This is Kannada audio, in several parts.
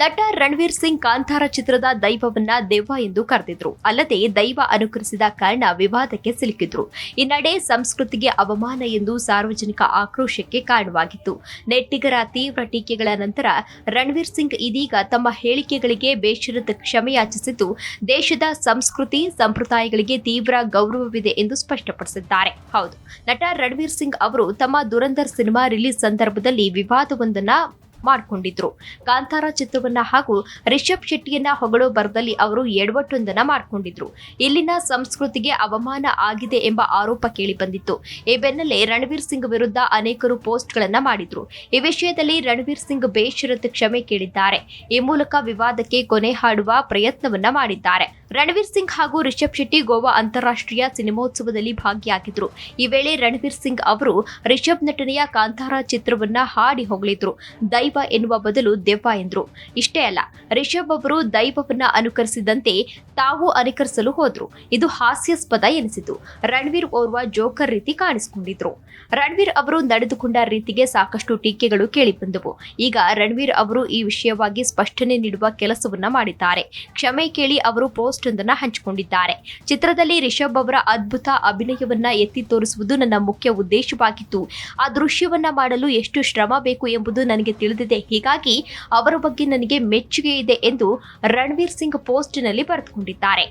ನಟ ರಣವೀರ್ ಸಿಂಗ್ ಕಾಂತಾರ ಚಿತ್ರದ ದೈವವನ್ನ ದೆವ್ವ ಎಂದು ಕರೆದಿದ್ರು. ಅಲ್ಲದೆ ದೈವ ಅನುಕರಿಸಿದ ಕಾರಣ ವಿವಾದಕ್ಕೆ ಸಿಲುಕಿದ್ರು. ಈ ನಡೆ ಸಂಸ್ಕೃತಿಗೆ ಅವಮಾನ ಎಂದು ಸಾರ್ವಜನಿಕ ಆಕ್ರೋಶಕ್ಕೆ ಕಾರಣವಾಗಿತ್ತು. ನೆಟ್ಟಿಗರ ತೀವ್ರ ಟೀಕೆಗಳ ನಂತರ ರಣವೀರ್ ಸಿಂಗ್ ಇದೀಗ ತಮ್ಮ ಹೇಳಿಕೆಗಳಿಗೆ ಬೇಷರತ್ ಕ್ಷಮೆಯಾಚಿಸಿದ್ದು, ದೇಶದ ಸಂಸ್ಕೃತಿ, ಸಂಪ್ರದಾಯಗಳಿಗೆ ತೀವ್ರ ಗೌರವವಿದೆ ಎಂದು ಸ್ಪಷ್ಟಪಡಿಸಿದ್ದಾರೆ. ಹೌದು, ನಟ ರಣವೀರ್ ಸಿಂಗ್ ಅವರು ತಮ್ಮ ದುರಂಧರ್ ಸಿನಿಮಾ ರಿಲೀಸ್ ಸಂದರ್ಭದಲ್ಲಿ ವಿವಾದವೊಂದನ್ನ ಮಾಡಿಕೊಂಡಿದ್ರು. ಕಾಂತಾರ ಚಿತ್ರವನ್ನ ಹಾಗೂ ರಿಷಬ್ ಶೆಟ್ಟಿಯನ್ನ ಹೊಗಳೋ ಬರದಲ್ಲಿ ಅವರು ಎಡವಟ್ಟೊಂದನ್ನ ಮಾಡಿಕೊಂಡಿದ್ರು. ಇಲ್ಲಿನ ಸಂಸ್ಕೃತಿಗೆ ಅವಮಾನ ಆಗಿದೆ ಎಂಬ ಆರೋಪ ಕೇಳಿ ಬಂದಿತ್ತು ಈ ಬೆನ್ನಲ್ಲೇ ರಣವೀರ್ ಸಿಂಗ್ ವಿರುದ್ಧ ಅನೇಕರು ಪೋಸ್ಟ್ಗಳನ್ನ ಮಾಡಿದ್ರು. ಈ ವಿಷಯದಲ್ಲಿ ರಣವೀರ್ ಸಿಂಗ್ ಬೇಷರತ್ ಕ್ಷಮೆ ಕೇಳಿದ್ದಾರೆ. ಈ ಮೂಲಕ ವಿವಾದಕ್ಕೆ ಕೊನೆ ಹಾಡುವ ಪ್ರಯತ್ನವನ್ನ ಮಾಡಿದ್ದಾರೆ. ರಣವೀರ್ ಸಿಂಗ್ ಹಾಗೂ ರಿಷಬ್ ಶೆಟ್ಟಿ ಗೋವಾ ಅಂತಾರಾಷ್ಟ್ರೀಯ ಸಿನಿಮೋತ್ಸವದಲ್ಲಿ ಭಾಗಿಯಾಗಿದ್ರು. ಈ ವೇಳೆ ರಣವೀರ್ ಸಿಂಗ್ ಅವರು ರಿಷಬ್ ನಟನೆಯ ಕಾಂತಾರ ಚಿತ್ರವನ್ನ ಹಾಡಿ ಹೊಗಳಿದ್ರು. ದೈವ ಎನ್ನುವ ಬದಲು ದೆವ್ವ ಎಂದ್ರು. ಇಷ್ಟೇ ಅಲ್ಲ ರಿಷಬ್ ಅವರು ದೈವವನ್ನ ಅನುಕರಿಸಿದಂತೆ ತಾವು ಅನುಕರಿಸಲು ಹೋದ್ರು. ಇದು ಹಾಸ್ಯಾಸ್ಪದ ಎನಿಸಿತು. ರಣವೀರ್ ಓರ್ವ ಜೋಕರ್ ರೀತಿ ಕಾಣಿಸಿಕೊಂಡಿದ್ರು. ರಣವೀರ್ ಅವರು ನಡೆದುಕೊಂಡ ರೀತಿಗೆ ಸಾಕಷ್ಟು ಟೀಕೆಗಳು ಕೇಳಿಬಂದವು. ಈಗ ರಣವೀರ್ ಅವರು ಈ ವಿಷಯವಾಗಿ ಸ್ಪಷ್ಟನೆ ನೀಡುವ ಕೆಲಸವನ್ನ ಮಾಡಿದ್ದಾರೆ. ಕ್ಷಮೆ ಕೇಳಿ ಅವರು ಪೋಸ್ಟ್ ಒಂದನ್ನ ಹಂಚಿಕೊಂಡಿದ್ದಾರೆ. ಚಿತ್ರದಲ್ಲಿ ರಿಷಬ್ ಅವರ ಅದ್ಭುತ ಅಭಿನಯವನ್ನ ಎತ್ತಿ ತೋರಿಸುವುದು ನನ್ನ ಮುಖ್ಯ ಉದ್ದೇಶವಾಗಿತ್ತು. ಆ ದೃಶ್ಯವನ್ನ ಮಾಡಲು ಎಷ್ಟು ಶ್ರಮ ಬೇಕು ಎಂಬುದು ನನಗೆ ತಿಳಿದಿದೆ ಹೀಗಾಗಿ ಅವರ ಬಗ್ಗೆ ನನಗೆ ಮೆಚ್ಚುಗೆ ಇದೆ ಎಂದು ರಣವೀರ್ ಸಿಂಗ್ ಪೋಸ್ಟ್ನಲ್ಲಿ ಬರೆದುಕೊಂಡಿದ್ದಾರೆ.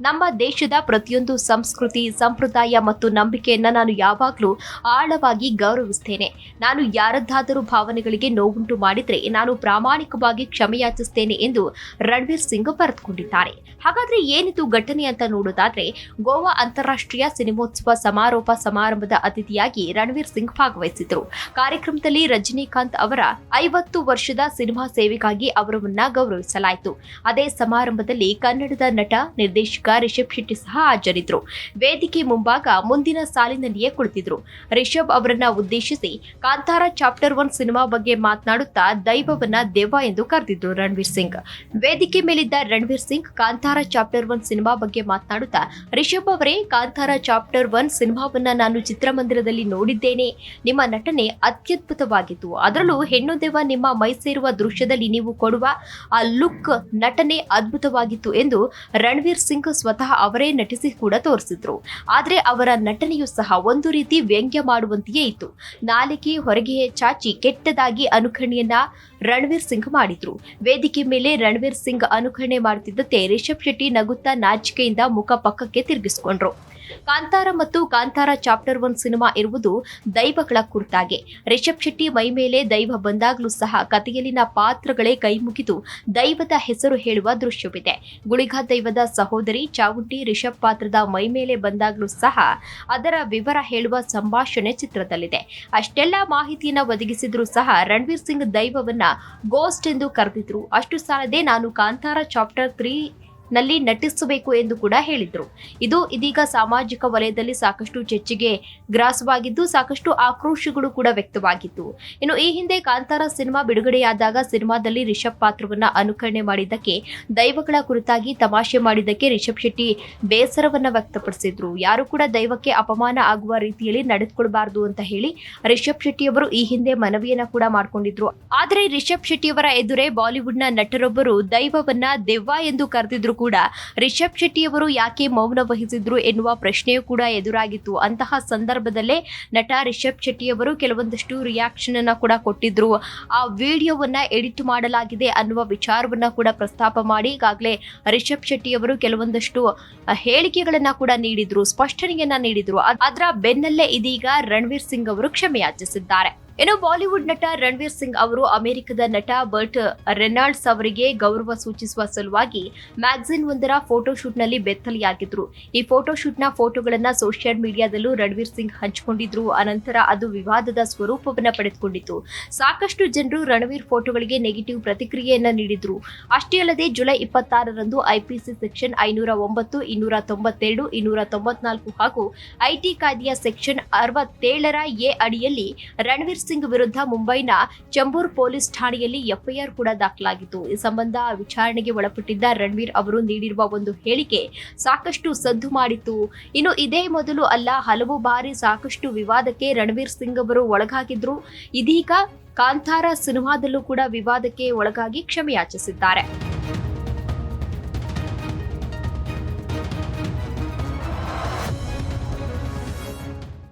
ನಮ್ಮ ದೇಶದ ಪ್ರತಿಯೊಂದು ಸಂಸ್ಕೃತಿ, ಸಂಪ್ರದಾಯ ಮತ್ತು ನಂಬಿಕೆಯನ್ನು ನಾನು ಯಾವಾಗಲೂ ಆಳವಾಗಿ ಗೌರವಿಸ್ತೇನೆ. ನಾನು ಯಾರದ್ದಾದರೂ ಭಾವನೆಗಳಿಗೆ ನೋವುಂಟು ಮಾಡಿದರೆ ನಾನು ಪ್ರಾಮಾಣಿಕವಾಗಿ ಕ್ಷಮೆಯಾಚಿಸ್ತೇನೆ ಎಂದು ರಣವೀರ್ ಸಿಂಗ್ ಬರೆದುಕೊಂಡಿದ್ದಾರೆ. ಹಾಗಾದ್ರೆ ಏನಿದು ಘಟನೆ ಅಂತ ನೋಡೋದಾದ್ರೆ, ಗೋವಾ ಅಂತಾರಾಷ್ಟ್ರೀಯ ಸಿನಿಮೋತ್ಸವ ಸಮಾರೋಪ ಸಮಾರಂಭದ ಅತಿಥಿಯಾಗಿ ರಣವೀರ್ ಸಿಂಗ್ ಭಾಗವಹಿಸಿದರು ಕಾರ್ಯಕ್ರಮದಲ್ಲಿ ರಜನಿಕಾಂತ್ ಅವರ ಐವತ್ತು ವರ್ಷದ ಸಿನಿಮಾ ಸೇವೆಗಾಗಿ ಅವರನ್ನು ಗೌರವಿಸಲಾಯಿತು. ಅದೇ ಸಮಾರಂಭದಲ್ಲಿ ಕನ್ನಡದ ನಟ, ನಿರ್ದೇಶಕ ರಿಷಬ್ ಶೆಟ್ಟಿ ಸಹ ಹಾಜರಿದ್ರು. ವೇದಿಕೆ ಮುಂಭಾಗ ಮುಂದಿನ ಸಾಲಿನಲ್ಲಿಯೇ ಕುಳಿತಿದ್ರು. ರಿಷಬ್ ಅವರನ್ನ ಉದ್ದೇಶಿಸಿ ಕಾಂತಾರ ಚಾಪ್ಟರ್ ಒನ್ ಸಿನಿಮಾ ಬಗ್ಗೆ ಮಾತನಾಡುತ್ತಾ ದೈವವನ್ನ ದೇವ ಎಂದು ಕರೆದಿದ್ರು ರಣವೀರ್ ಸಿಂಗ್. ವೇದಿಕೆ ಮೇಲಿದ್ದ Ranveer Singh Kantara chapter one cinema ಬಗ್ಗೆ ಮಾತನಾಡುತ್ತಾ, ರಿಷಬ್ ಅವರೇ, ಕಾಂತಾರ ಚಾಪ್ಟರ್ ಒನ್ ಸಿನಿಮಾವನ್ನ ನಾನು ಚಿತ್ರಮಂದಿರದಲ್ಲಿ ನೋಡಿದ್ದೇನೆ. ನಿಮ್ಮ ನಟನೆ ಅತ್ಯದ್ಭುತವಾಗಿತ್ತು. ಅದರಲ್ಲೂ ಹೆಣ್ಣು ದೇವ ನಿಮ್ಮ ಮೈ ಸೇರುವ ದೃಶ್ಯದಲ್ಲಿ ನೀವು ಕೊಡುವ ಆ ಲುಕ್ ನಟನೆ ಅದ್ಭುತವಾಗಿತ್ತು ಎಂದು ರಣವೀರ್ ಸಿಂಗ್ ಸ್ವತಃ ಅವರೇ ನಟಿಸಿ ಕೂಡ ತೋರಿಸಿದ್ರು. ಆದರೆ ಅವರ ನಟನೆಯು ಸಹ ಒಂದು ರೀತಿ ವ್ಯಂಗ್ಯ ಮಾಡುವಂತೆಯೇ ಇತ್ತು. ನಾಲಿಗೆ ಹೊರಗೆ ಚಾಚಿ ಕೆಟ್ಟದಾಗಿ ಅನುಕರಣೆಯನ್ನ ರಣವೀರ್ ಸಿಂಗ್ ಮಾಡಿದ್ರು. ವೇದಿಕೆ ಮೇಲೆ ರಣವೀರ್ ಸಿಂಗ್ ಅನುಕರಣೆ ಮಾಡುತ್ತಿದ್ದಂತೆ ರಿಷಬ್ ಶೆಟ್ಟಿ ನಗುತ್ತಾ ನಾಚಿಕೆಯಿಂದ ಮುಖ ಪಕ್ಕಕ್ಕೆ ತಿರುಗಿಸಿಕೊಂಡ್ರು. ಕಾಂತಾರ ಮತ್ತು ಕಾಂತಾರ ಚಾಪ್ಟರ್ ಒನ್ ಸಿನಿಮಾ ಇರುವುದು ದೈವಗಳ ಕುರಿತಾಗೆ. ರಿಷಬ್ ಶೆಟ್ಟಿ ಮೈ ಮೇಲೆ ದೈವ ಬಂದಾಗಲೂ ಸಹ ಕಥೆಯಲ್ಲಿನ ಪಾತ್ರಗಳೇ ಕೈ ಮುಗಿದು ದೈವದ ಹೆಸರು ಹೇಳುವ ದೃಶ್ಯವಿದೆ. ಗುಳಿಗ ದೈವದ ಸಹೋದರಿ ಚಾವುಂಟಿ ರಿಷಬ್ ಪಾತ್ರದ ಮೈ ಮೇಲೆ ಬಂದಾಗಲೂ ಸಹ ಅದರ ವಿವರ ಹೇಳುವ ಸಂಭಾಷಣೆ ಚಿತ್ರದಲ್ಲಿದೆ. ಅಷ್ಟೆಲ್ಲ ಮಾಹಿತಿಯನ್ನು ಒದಗಿಸಿದ್ರೂ ಸಹ ರಣವೀರ್ ಸಿಂಗ್ ದೈವವನ್ನ ಗೋಸ್ಟ್ ಎಂದು ಕರೆದಿದ್ರು. ಅಷ್ಟು ಸಾಲದೆ ನಾನು ಕಾಂತಾರ ಚಾಪ್ಟರ್ ತ್ರೀ ನಲ್ಲಿ ನಟಿಸಬೇಕು ಎಂದು ಕೂಡ ಹೇಳಿದ್ರು. ಇದು ಇದೀಗ ಸಾಮಾಜಿಕ ವಲಯದಲ್ಲಿ ಸಾಕಷ್ಟು ಚರ್ಚೆಗೆ ಗ್ರಾಸವಾಗಿದ್ದು ಸಾಕಷ್ಟು ಆಕ್ರೋಶಗಳು ಕೂಡ ವ್ಯಕ್ತವಾಗಿತ್ತು ಇನ್ನು ಈ ಹಿಂದೆ ಕಾಂತಾರ ಸಿನಿಮಾ ಬಿಡುಗಡೆಯಾದಾಗ ಸಿನಿಮಾದಲ್ಲಿ ರಿಷಬ್ ಪಾತ್ರವನ್ನ ಅನುಕರಣೆ ಮಾಡಿದ್ದಕ್ಕೆ, ದೈವಗಳ ಕುರಿತಾಗಿ ತಮಾಷೆ ಮಾಡಿದ್ದಕ್ಕೆ ರಿಷಬ್ ಶೆಟ್ಟಿ ಬೇಸರವನ್ನ ವ್ಯಕ್ತಪಡಿಸಿದ್ರು. ಯಾರು ಕೂಡ ದೈವಕ್ಕೆ ಅಪಮಾನ ಆಗುವ ರೀತಿಯಲ್ಲಿ ನಡೆದುಕೊಳ್ಬಾರ್ದು ಅಂತ ಹೇಳಿ ರಿಷಬ್ ಶೆಟ್ಟಿಯವರು ಈ ಹಿಂದೆ ಮನವಿಯನ್ನ ಕೂಡ ಮಾಡಿಕೊಂಡಿದ್ರು. ಆದರೆ ರಿಷಬ್ ಶೆಟ್ಟಿಯವರ ಎದುರೇ ಬಾಲಿವುಡ್ನ ನಟರೊಬ್ಬರು ದೈವವನ್ನ ದೆವ್ವ ಎಂದು ಕರೆದಿದ್ರು ಕೂಡ ರಿಷಬ್ ಶೆಟ್ಟಿಯವರು ಯಾಕೆ ಮೌನ ವಹಿಸಿದ್ರು ಎನ್ನುವ ಪ್ರಶ್ನೆಯೂ ಕೂಡ ಎದುರಾಗಿತ್ತು. ಅಂತಹ ಸಂದರ್ಭದಲ್ಲೇ ನಟ ರಿಷಬ್ ಶೆಟ್ಟಿಯವರು ಕೆಲವೊಂದಷ್ಟು ರಿಯಾಕ್ಷನ್ ಅನ್ನ ಕೂಡ ಕೊಟ್ಟಿದ್ರು. ಆ ವಿಡಿಯೋವನ್ನ ಎಡಿಟ್ ಮಾಡಲಾಗಿದೆ ಅನ್ನುವ ವಿಚಾರವನ್ನ ಕೂಡ ಪ್ರಸ್ತಾಪ ಮಾಡಿ ಈಗಾಗಲೇ ರಿಷಬ್ ಶೆಟ್ಟಿಯವರು ಕೆಲವೊಂದಷ್ಟು ಹೇಳಿಕೆಗಳನ್ನ ಕೂಡ ನೀಡಿದ್ರು, ಸ್ಪಷ್ಟನೆಯನ್ನ ನೀಡಿದ್ರು. ಅದರ ಬೆನ್ನಲ್ಲೇ ಇದೀಗ ರಣವೀರ್ ಸಿಂಗ್ ಅವರು ಕ್ಷಮೆಯಾಚಿಸಿದ್ದಾರೆ. ಇನ್ನು ಬಾಲಿವುಡ್ ನಟ ರಣವೀರ್ ಸಿಂಗ್ ಅವರು ಅಮೆರಿಕದ ನಟ ಬರ್ಟ್ ರೆನಾಲ್ಡ್ಸ್ ಅವರಿಗೆ ಗೌರವ ಸೂಚಿಸುವ ಸಲುವಾಗಿ ಮ್ಯಾಗಝಿನ್ ಒಂದರ ಫೋಟೋಶೂಟ್ನಲ್ಲಿ ಬೆತ್ತಲೆಯಾಗಿದ್ರು. ಈ ಫೋಟೋಶೂಟ್ನ ಫೋಟೋಗಳನ್ನ ಸೋಷಿಯಲ್ ಮೀಡಿಯಾದಲ್ಲೂ ರಣವೀರ್ ಸಿಂಗ್ ಹಂಚಿಕೊಂಡಿದ್ರು. ಅನಂತರ ಅದು ವಿವಾದದ ಸ್ವರೂಪವನ್ನ ಪಡೆದುಕೊಂಡಿತ್ತು. ಸಾಕಷ್ಟು ಜನರು ರಣವೀರ್ ಫೋಟೋಗಳಿಗೆ ನೆಗೆಟಿವ್ ಪ್ರತಿಕ್ರಿಯೆಯನ್ನ ನೀಡಿದ್ರು. ಅಷ್ಟೇ ಅಲ್ಲದೆ ಜುಲೈ ಇಪ್ಪತ್ತಾರರಂದು ಐಪಿಸಿ ಸೆಕ್ಷನ್ ಐನೂರ ಒಂಬತ್ತು, ಇನ್ನೂರ ತೊಂಬತ್ತೆರಡು, ಇನ್ನೂರ ತೊಂಬತ್ನಾಲ್ಕು ಹಾಗೂ ಐಟಿ ಕಾಯ್ದೆಯ ಸೆಕ್ಷನ್ ಅರವತ್ತೇಳರ ಎ ಅಡಿಯಲ್ಲಿ ರಣವೀರ್ ಸಿಂಗ್ ವಿರುದ್ಧ ಮುಂಬೈನ ಚಂಬೂರ್ ಪೊಲೀಸ್ ಠಾಣೆಯಲ್ಲಿ ಎಫ್ಐಆರ್ ಕೂಡ ದಾಖಲಾಗಿತ್ತು. ಈ ಸಂಬಂಧ ವಿಚಾರಣೆಗೆ ಒಳಪಟ್ಟಿದ್ದ ರಣವೀರ್ ಅವರು ನೀಡಿರುವ ಒಂದು ಹೇಳಿಕೆ ಸಾಕಷ್ಟು ಸದ್ದು ಮಾಡಿತ್ತು. ಇನ್ನು ಇದೇ ಮೊದಲು ಅಲ್ಲ, ಹಲವು ಬಾರಿ ಸಾಕಷ್ಟು ವಿವಾದಕ್ಕೆ ರಣವೀರ್ ಸಿಂಗ್ ಅವರು ಒಳಗಾಗಿದ್ರು. ಇದೀಗ ಕಾಂತಾರ ಸಿನಿಮಾದಲ್ಲೂ ಕೂಡ ವಿವಾದಕ್ಕೆ ಒಳಗಾಗಿ ಕ್ಷಮೆಯಾಚಿಸಿದ್ದಾರೆ.